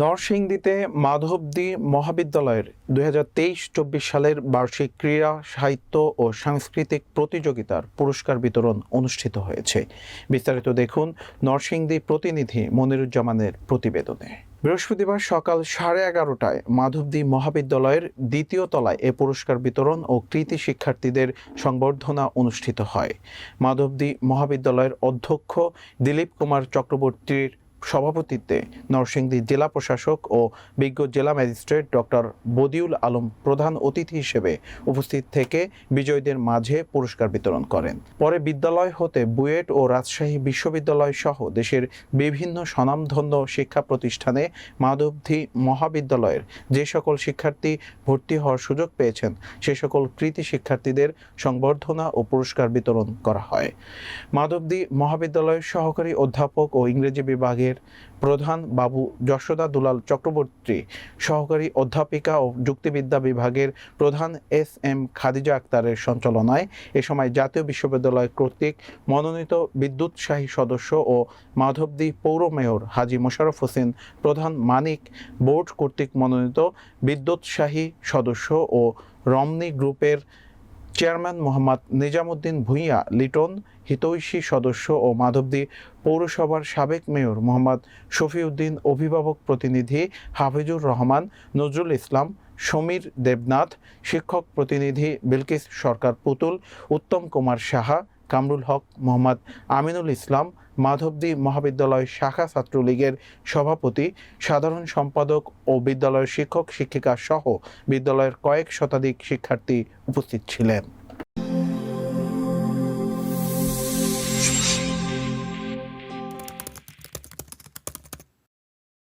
নরসিংদীতে মাধবদী মহাবিদ্যালয়ের দুই হাজার তেইশ চব্বিশ সালের বার্ষিক ক্রীড়া, সাহিত্য ও সাংস্কৃতিক প্রতিযোগিতার পুরস্কার বিতরণ অনুষ্ঠিত হয়েছে। বিস্তারিত দেখুন নরসিংদী প্রতিনিধি মনিরুজ্জামানের প্রতিবেদনে। বৃহস্পতিবার সকাল সাড়ে এগারোটায় মাধবদী মহাবিদ্যালয়ের দ্বিতীয় তলায় এ পুরস্কার বিতরণ ও কৃতি শিক্ষার্থীদের সংবর্ধনা অনুষ্ঠিত হয়। মাধবদী মহাবিদ্যালয়ের অধ্যক্ষ দিলীপ কুমার চক্রবর্তীর সভাপতিত্বে নরসিংদী জেলা প্রশাসক ও বিজ্ঞ জেলা ম্যাজিস্ট্রেট ডক্টর বদিউল আলম প্রধান অতিথি হিসেবে উপস্থিত থেকে বিজয়ীদের মাঝে পুরস্কার বিতরণ করেন। পরে বিদ্যালয় হতে বুয়েট ও রাজশাহী বিশ্ববিদ্যালয় সহ দেশের বিভিন্ন স্বনামধন্য শিক্ষা প্রতিষ্ঠানে মাধবধী মহাবিদ্যালয়ের যে সকল শিক্ষার্থী ভর্তি হওয়ার সুযোগ পেয়েছেন, সে সকল কৃতি শিক্ষার্থীদের সংবর্ধনা ও পুরস্কার বিতরণ করা হয়। মাধবদী মহাবিদ্যালয়ের সহকারী অধ্যাপক ও ইংরেজি বিভাগের প্রধান বাবু যশোদা দুলাল চক্রবর্তী, সহকারী অধ্যাপিকা ও যুক্তিবিদ্যা বিভাগের প্রধান এস এম খাদিজা আক্তারের সঞ্চালনায় এ সময় জাতীয় বিশ্ববিদ্যালয় কর্তৃক মনোনীত বিদ্যুৎসাহী সদস্য ও মাধবদী পৌর মেয়র হাজি মোশাররফ হোসেন প্রধান মানিক বোর্ড কর্তৃক মনোনীত বিদ্যুৎসাহী সদস্য ও রমনি গ্রুপের চেয়ারম্যান মোহাম্মদ নিজামুদ্দিন ভূঁইয়া, লিটন হিতৈষী সদস্য ও মাধবদী পৌরসভার সাবেক মেয়র মোহাম্মদ শফিউদ্দিন, অভিভাবক প্রতিনিধি হাফিজুর রহমান, নজরুল ইসলাম, সমীর দেবনাথ, শিক্ষক প্রতিনিধি বিলকিস সরকার পুতুল, উত্তম কুমার সাহা, কামরুল হক মোহাম্মদ আমিনুল ইসলাম মাধবদী মহাবিদ্যালয় শাখা ছাত্রলীগের সভাপতি, সাধারণ সম্পাদক ও বিদ্যালয়ের শিক্ষক, শিক্ষিকা সহ বিদ্যালয়ের কয়েক শতাধিক শিক্ষার্থী উপস্থিত ছিলেন।